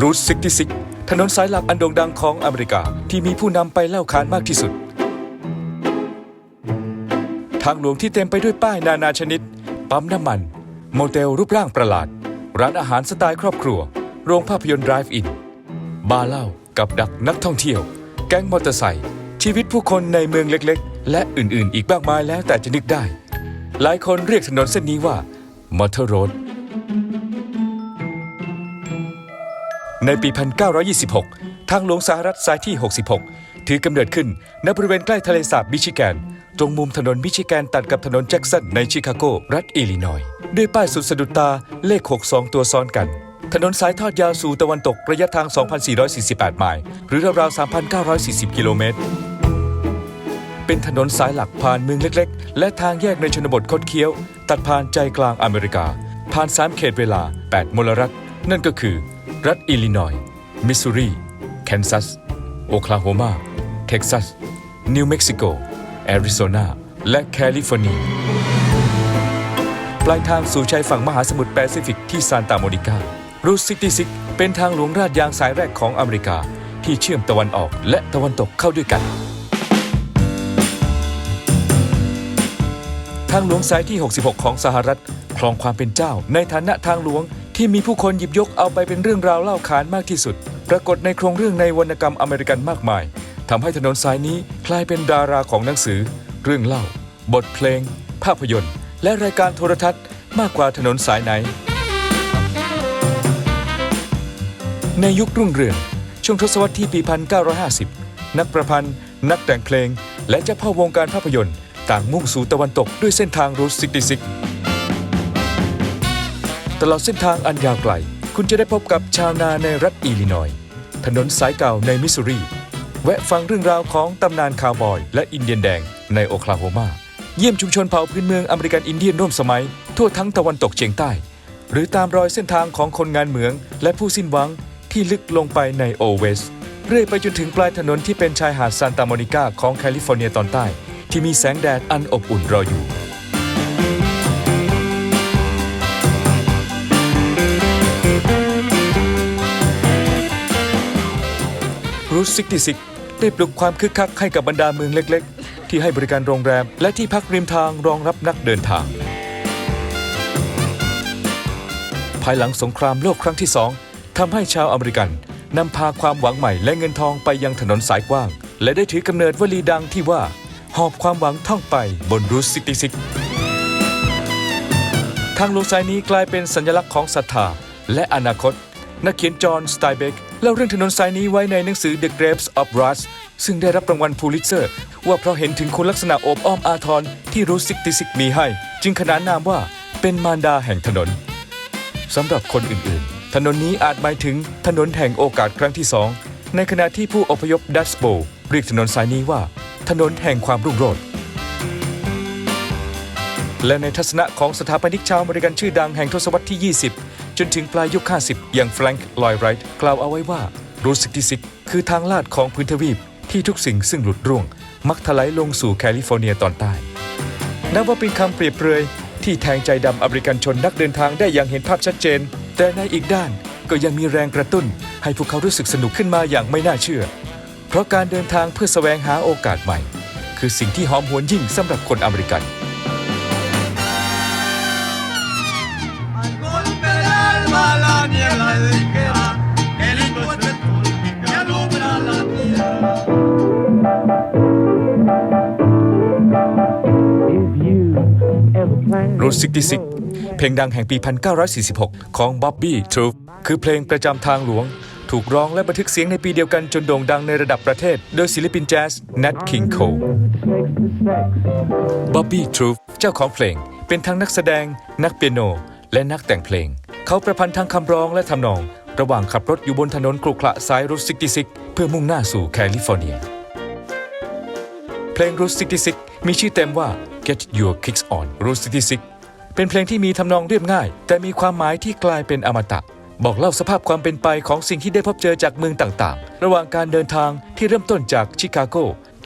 รูท66 ถนนสายหลักอันโด่งดังของอเมริกา ที่มีผู้นำไปเล่าขานมากที่สุด ทางหลวงที่เต็มไปด้วยป้ายนานาชนิด ปั๊มน้ำมัน โมเตลรูปร่างประหลาด ร้านอาหารสไตล์ครอบครัว โรงภาพยนตร์ Drive In บาร์เหล้ากับดักนักท่องเที่ยว แก๊งมอเตอร์ไซค์ชีวิตผู้คนในเมืองเล็กๆ และอื่นๆ อีกมากมายแล้วแต่จะนึกได้ หลายคนเรียกถนนเส้นนี้ว่ามอเตอร์โรด ในปี 1926 ทางหลวงสหรัฐสายที่ 66 ถือกำเนิดขึ้นณบริเวณใกล้ทะเลสาบมิชิแกน ตรงมุมถนนมิชิแกนตัดกับถนนแจ็กสันในชิคาโก รัฐอิลลินอยส์ด้วยป้ายสุดสะดุดตาเลข 62 ตัวซ้อนกัน ถนนสายทอดยาวสู่ตะวันตกระยะทาง 2,448 ไมล์หรือราวๆ3,940 กิโลเมตรเป็นถนนสายหลักผ่านเมืองเล็ก ๆ และทางแยกในชนบทคดเคี้ยว ตัดผ่านใจกลางอเมริกา ผ่าน3เขตเวลา 8 มลรัฐ นั่นก็คือ รัฐอิลลินอยส์มิสซูรี แคนซัส โอคลาโฮมา เท็กซัส นิวเม็กซิโก แอริโซนา และแคลิฟอร์เนีย ปลายทางสู่ชายฝั่งมหาสมุทรแปซิฟิกที่ซานตาโมนิกา รูท66 เป็นทางหลวงราดยางสายแรกของอเมริกา ที่เชื่อมตะวันออกและตะวันตกเข้าด้วยกัน ทางหลวงสายที่ 66 ของสหรัฐครองความเป็นเจ้าในฐานะทางหลวง ที่มีผู้คนหยิบยกเอาไปเป็นเรื่องราวเล่าขานมากที่สุด ปรากฏในโครงเรื่องในวรรณกรรมอเมริกันมากมายทำให้ถนนสายนี้กลายเป็นดาราของหนังสือ เรื่องเล่า บทเพลง ภาพยนตร์ และรายการโทรทัศน์ มากกว่าถนนสายไหน ในยุครุ่งเรืองช่วงทศวรรษที่ปี 1950 นักประพันธ์ นักแต่งเพลง และเจ้าพ่อวงการภาพยนตร์ ต่างมุ่งสู่ตะวันตกด้วยเส้นทางรูท66 ตลอดเส้นทางอันยาวไกล คุณจะได้พบกับชาวนาในรัฐอิลลินอย ถนนสายเก่าในมิสซูรี แวะฟังเรื่องราวของตำนานคาวบอย และอินเดียนแดงในโอคลาโฮมา เยี่ยมชุมชนเผ่าพื้นเมืองอเมริกันอินเดียนร่วมสมัย ทั่วทั้งตะวันตกเฉียงใต้ หรือตามรอยเส้นทางของคนงานเหมือง และผู้สิ้นหวังที่ลึกลงไปในโอเวสเรื่อยไปจนถึงปลายถนนที่เป็นชายหาดซานตาโมนิกาของแคลิฟอร์เนียตอนใต้ ที่มีแสงแดดอันอบอุ่นรออยู่ รูท66 ได้ปลุกความคึกคักให้กับบรรดาเมืองเล็ก ๆ ที่ให้บริการโรงแรม และที่พักริมทางรองรับนักเดินทาง ภายหลังสงครามโลกครั้งที่สองทำให้ชาวอเมริกันนำพาความหวังใหม่และเงินทองไปยังถนนสายกว้าง และได้ถือกำเนิดวลีดังที่ว่า หอบความหวังท่องไปบนรูท66 ทางลวงสายนี้กลายเป็นสัญลักษณ์ของศรัทธาและอนาคต นักเขียนจอห์นสไตเบก เล่าเรื่องถนนสายนี้ไว้ในหนังสือ The Grapes of Wrath ซึ่งได้รับรางวัลพูลิตเซอร์ ว่าเพราะเห็นถึงคุณลักษณะโอบอ้อมอาทรที่รูซิกติซิกมีให้ จึงขนานนามว่าเป็นมารดาแห่งถนนสำหรับคนอื่นๆ ถนนนี้อาจหมายถึงถนนแห่งโอกาสครั้งที่สองในขณะที่ผู้อพยพดัสโบเรียกถนนสายนี้ว่า ถนนแห่งความรุ่งโรจน์และในทัศนะของสถาปนิกชาวอเมริกันชื่อดังแห่งทศวรรษที่ 20 จนถึงปลายยุค 50 อย่างแฟรงค์ลอยไรท์กล่าวเอาไว้ว่ารูท66คือทางลาดของพื้นทวีปที่ทุกสิ่งซึ่งหลุดร่วง มักถลายลงสู่แคลิฟอร์เนียตอนใต้นับว่าเป็นคำเปรียบเปรยที่แทงใจดำอเมริกันชนนักเดินทางได้อย่างเห็นภาพชัดเจน แต่ในอีกด้านก็ยังมีแรงกระตุ้น ให้พวกเขารู้สึกสนุกขึ้นมาอย่างไม่น่าเชื่อ เพราะการเดินทางเพื่อแสวงหาโอกาสใหม่ คือสิ่งที่หอมหวนยิ่งสำหรับคนอเมริกัน รูท66 เพลงดังแห่งปี 1946 ของบ๊อบบี้ทรูฟคือเพลงประจำทางหลวง ถูกร้องและบันทึกเสียงในปีเดียวกันจนโด่งดังในระดับประเทศ โดยศิลปินแจ๊ส Nat King Cole takes the sex บ๊อบบี้ทรูฟเจ้าของเพลง เป็นทั้งนักแสดง นักเปียโน และนักแต่งเพลง เขาประพันธ์ทั้งคำร้องและทำนอง ระหว่างขับรถอยู่บนถนนกรุขระสายรูท66 เพื่อมุ่งหน้าสู่แคลิฟอร์เนีย เพลง Route 66 มีชื่อเต็มว่า Get Your Kicks On Route 66เป็นเพลงที่มีทำนองเรียบง่าย แต่มีความหมายที่กลายเป็นอมตะ บอกเล่าสภาพความเป็นไปของสิ่งที่ได้พบเจอจากเมืองต่างๆ ระหว่างการเดินทางที่เริ่มต้นจากชิคาโก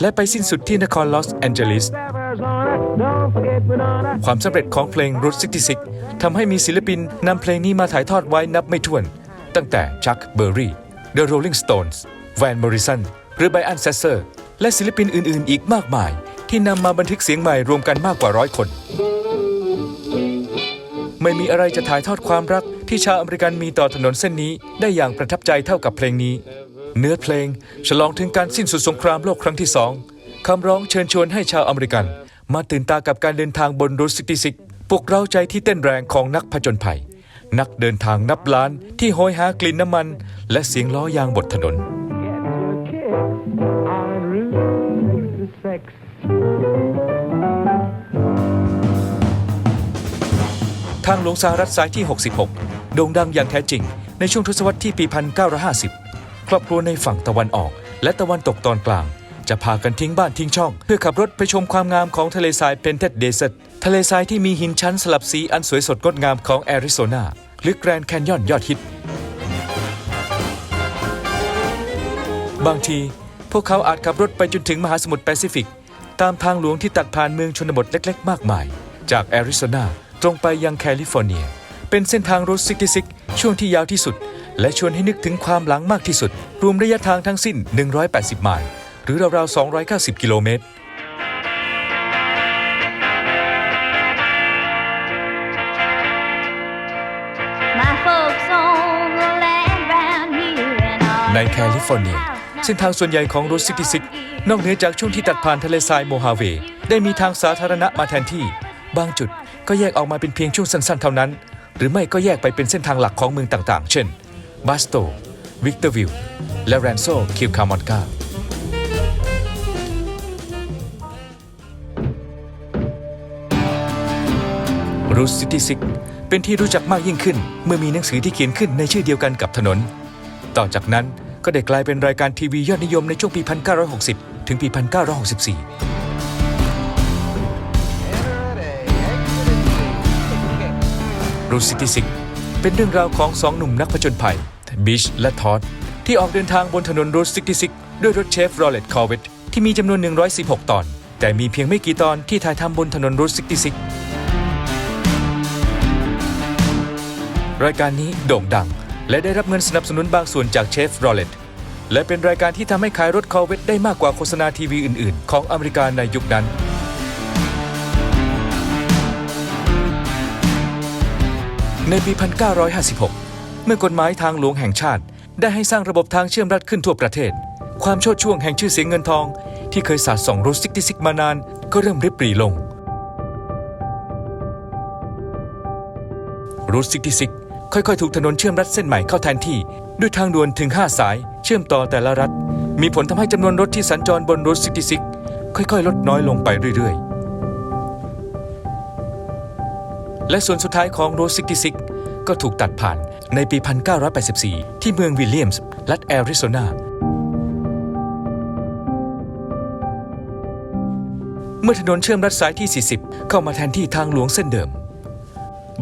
และไปสิ้นสุดที่นครลอสแอนเจลิสความสำเร็จของเพลง Route 66ทำให้มีศิลปินนำเพลงนี้มาถ่ายทอดไว้นับไม่ถ้วน ตั้งแต่ชักเบอร์รี่ The Rolling Stones แวนมอริสันหรือไบอันเซเซอร์และศิลปินอื่นๆ อีกมากมาย ที่นำมาบันทึกเสียงใหม่รวมกันมากกว่าร้อยคน ไม่มีอะไรจะถ่ายทอดความรักที่ชาวอเมริกันมีต่อถนนเส้นนี้ได้อย่างประทับใจเท่ากับเพลงนี้ เนื้อเพลงฉลองถึงการสิ้นสุดสงครามโลกครั้งที่สองคำร้องเชิญชวนให้ชาวอเมริกัน มาตื่นตากับการเดินทางบนรถซิตี้ซิกปลุกเร้าใจที่เต้นแรงของนักผจญภัย นักเดินทางนับล้านที่โหยหากลิ่นน้ำมัน และเสียงล้อยางบนถนน Get to a kick en route takes the sex. ทางหลวงสหรัฐสายที่ 66 โด่งดังอย่างแท้จริง ในช่วงทศวรรษที่ปี 1950 ครอบครัวในฝั่งตะวันออก และตะวันตกตอนกลาง จะพากันทิ้งบ้านทิ้งช่อง เพื่อขับรถไปชมความงามของทะเลทรายเพนเท d เดซทะเลทรายที่มีหินชั้นสลับสีอันสวยสดงดงามของแอริโซนาหรือแกรนด์แคนยอนยอดฮิต บางที พวกเขาอาจขับรถไปจนถึงมหาสมุทรแปซิฟิก ตามทางหลวงที่ตัดผ่านเมืองชนบทเล็ก ๆ มากมาย จากแอริโซนาตรงไปยังแคลิฟอร์เนีย เป็นเส้นทางรถ66ช่วงที่ยาวที่สุด และชวนให้นึกถึงความหลังมากที่สุด รวมระยะทางทั้งสิ้น 180 ไมล์หรือราวๆ 290 กิโลเมตร My folks own the land round here and all ในแคลิฟอร์เนีย เส้นทางส่วนใหญ่ของรถ66 นอกเหนือจากช่วงที่ตัดผ่านทะเลทรายโมฮาเว ได้มีทางสาธารณะมาแทนที่ บางจุดก็แยกออกมาเป็นเพียงช่วงสั้นๆ เท่านั้น หรือไม่ก็แยกไปเป็นเส้นทางหลักของเมืองต่างๆ เช่นบาสโต วิกเตอร์วิล และแรนโซคิวคามอนการูทซิตี้ซิกเป็นที่รู้จักมากยิ่งขึ้น เมื่อมีหนังสือที่เขียนขึ้นในชื่อเดียวกันกับถนน ต่อจากนั้นก็ได้กลายเป็นรายการทีวียอดนิยมในช่วงปี 1960 ถึงปี 1964รูซิตี้ซิกเป็นเรื่องราวของสองหนุ่มนักผจญภัยบิชและทอดที่ออกเดินทางบนถนนรูซิตี้ซิกด้วยรถเชฟโรเลตคอร์เวตที่มีจำนวน 116 ตอน แต่มีเพียงไม่กี่ตอนที่ถ่ายทำบนถนนรูซิตี้ซิกรายการนี้โด่งดัง และได้รับเงินสนับสนุนบางส่วนจากเชฟโรเลต และเป็นรายการที่ทำให้ขายรถคอร์เวตได้มากกว่าโฆษณาทีวีอื่น ๆ ของอเมริกาในยุคนั้น ในปี 1956 เมื่อกฎหมายทางหลวงแห่งชาติ ได้ให้สร้างระบบทางเชื่อมรัดขึ้นทั่วประเทศ ความโชดช่วงแห่งชื่อเสียงเงินทอง ที่เคยสาดส่องรถซิกติซิกมานาน ก็เริ่มริบหรี่ลงรูท66ค่อยๆ ถูกถนนเชื่อมรัดเส้นใหม่เข้าแทนที่ ด้วยทางด่วนถึง 5 สาย ชื่อมต่อแต่ละรัฐ มีผลทำให้จำนวนรถที่สัญจรบนรูท66 ค่อยๆ ลดน้อยลงไปเรื่อยๆ และส่วนสุดท้ายของรูท66 ก็ถูกตัดผ่านในปี 1984 ที่เมืองวิลเลียมส์ รัฐแอริโซนาเมื่อถนนเชื่อมรัฐสายที่ 40 เข้ามาแทนที่ทางหลวงเส้นเดิม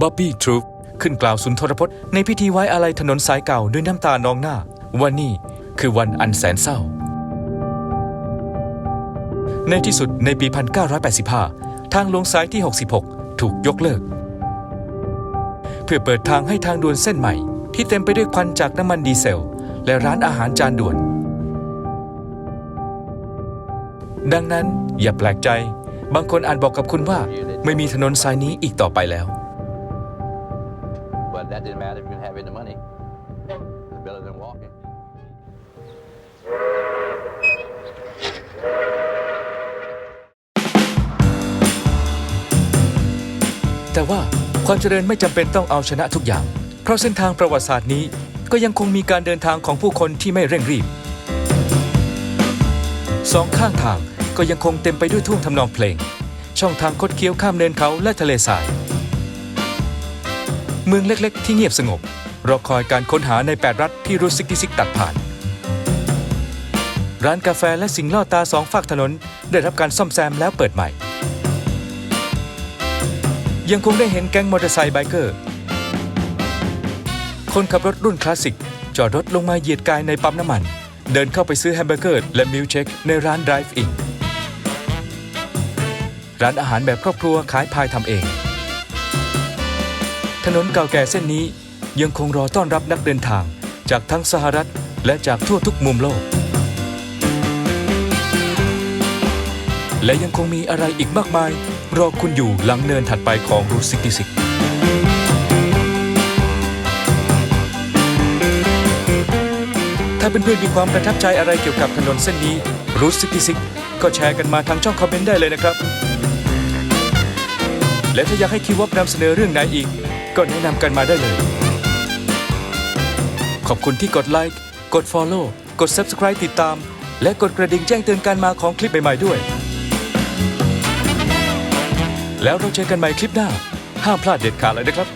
บ๊อบบี้ทรูปขึ้นกล่าวสุนทรพจน์ในพิธีไว้อาลัยถนนสายเก่าด้วยน้ำตานองหน้าว่านี่ คือวันอันแสนเศร้า ในที่สุดในปี 1985 ทางหลวงสายที่ 66 ถูกยกเลิก เพื่อเปิดทางให้ทางด่วนเส้นใหม่ ที่เต็มไปด้วยควันจากน้ำมันดีเซล และร้านอาหารจานด่วน ดังนั้นอย่าแปลกใจ บางคนอาจบอกกับคุณว่า ไม่มีถนนสายนี้อีกต่อไปแล้ว But that didn't matter if you didn't have any money. แต่ว่าความเจริญไม่จำเป็นต้องเอาชนะทุกอย่าง เพราะเส้นทางประวัติศาสตร์นี้ ก็ยังคงมีการเดินทางของผู้คนที่ไม่เร่งรีบสองข้างทางก็ยังคงเต็มไปด้วยท่วงทำนองเพลง ช่องทางคดเคี้ยวข้ามเนินเขาและทะเลทราย เมืองเล็กๆ ที่เงียบสงบ รอคอยการค้นหาใน 8 รัฐที่รูซิกที่ซิกตัดผ่าน ร้านกาแฟและสิ่งล่อตาสองฝากถนน ได้รับการซ่อมแซมแล้วเปิดใหม่ ยังคงได้เห็นแก๊งมอเตอร์ไซค์ไบเกอร์ คนขับรถรุ่นคลาสสิก จอดรถลงมาเหยียดกายในปั๊มน้ำมัน เดินเข้าไปซื้อแฮมเบอร์เกอร์และมิลเชคในร้าน Drive In ร้านอาหารแบบครอบครัวขายพายทำเอง ถนนเก่าแก่เส้นนี้ยังคงรอต้อนรับนักเดินทางจากทั้งสหรัฐและจากทั่วทุกมุมโลก และยังคงมีอะไรอีกมากมาย รอคุณอยู่หลังเนินถัดไปของรูซิติซิกถ้าเพื่อนๆมีความประทับใจอะไรเกี่ยวกับถนนเส้นนี้รูซิติซิกก็แชร์กันมาทางช่องคอมเมนต์ได้เลยนะครับ และถ้าอยากให้คิววบนำเสนอเรื่องไหนอีก ก็แนะนำกันมาได้เลย ขอบคุณที่กดไลค์กด Follow กด Subscribe ติดตาม และกดกระดิ่งแจ้งเตือนการมาของคลิปใหม่ ๆ ด้วย แล้วเราเจอกันใหม่คลิปหน้า ห้ามพลาดเด็ดขาดเลยนะครับ